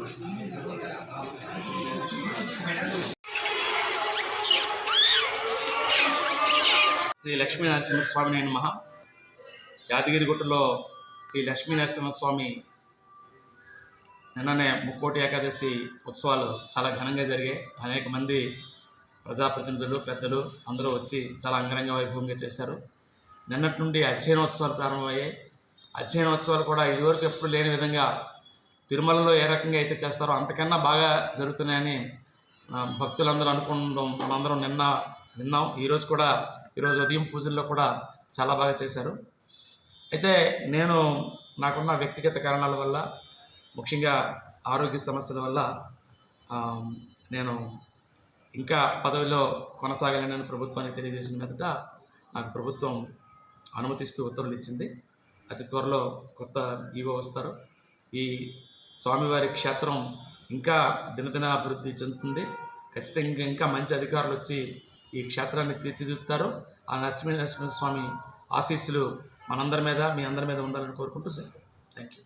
శ్రీ లక్ష్మీ నరసింహస్వామి నేను మహా యాదగిరిగుట్టలో శ్రీ లక్ష్మీ నరసింహస్వామి నిన్ననే ముక్కోటి ఏకాదశి ఉత్సవాలు చాలా ఘనంగా జరిగాయి. అనేక మంది ప్రజాప్రతినిధులు పెద్దలు అందరూ వచ్చి చాలా అంగరంగ వైభవంగా చేశారు. నిన్నటి నుండి అధ్యయనోత్సవాలు ప్రారంభమయ్యాయి. అధ్యయనోత్సవాలు కూడా ఇదివరకు ఎప్పుడు లేని విధంగా తిరుమలలో ఏ రకంగా అయితే చేస్తారో అంతకన్నా బాగా జరుగుతున్నాయని భక్తులందరూ అనుకుంటాం మనందరం నిన్న విన్నాం. ఈరోజు కూడా ఈరోజు ఉదయం పూజల్లో కూడా చాలా బాగా చేశారు. అయితే నేను నాకున్న వ్యక్తిగత కారణాల వల్ల ముఖ్యంగా ఆరోగ్య సమస్యల వల్ల నేను ఇంకా పదవిలో కొనసాగాలని ప్రభుత్వానికి తెలియజేసిన మీదట నాకు ప్రభుత్వం అనుమతిస్తూ ఉత్తర్వులు ఇచ్చింది. అతి త్వరలో కొత్త ఈవో వస్తారు. ఈ స్వామివారి క్షేత్రం ఇంకా దినదిన అభివృద్ధి చెందుతుంది. ఖచ్చితంగా ఇంకా మంచి అధికారులు వచ్చి ఈ క్షేత్రాన్ని తీర్చిదిద్దుతారు. ఆ నరసింహ నరసింహస్వామి ఆశీస్సులు మనందరి మీద మీ అందరి మీద ఉండాలని కోరుకుంటూ సార్. Thank you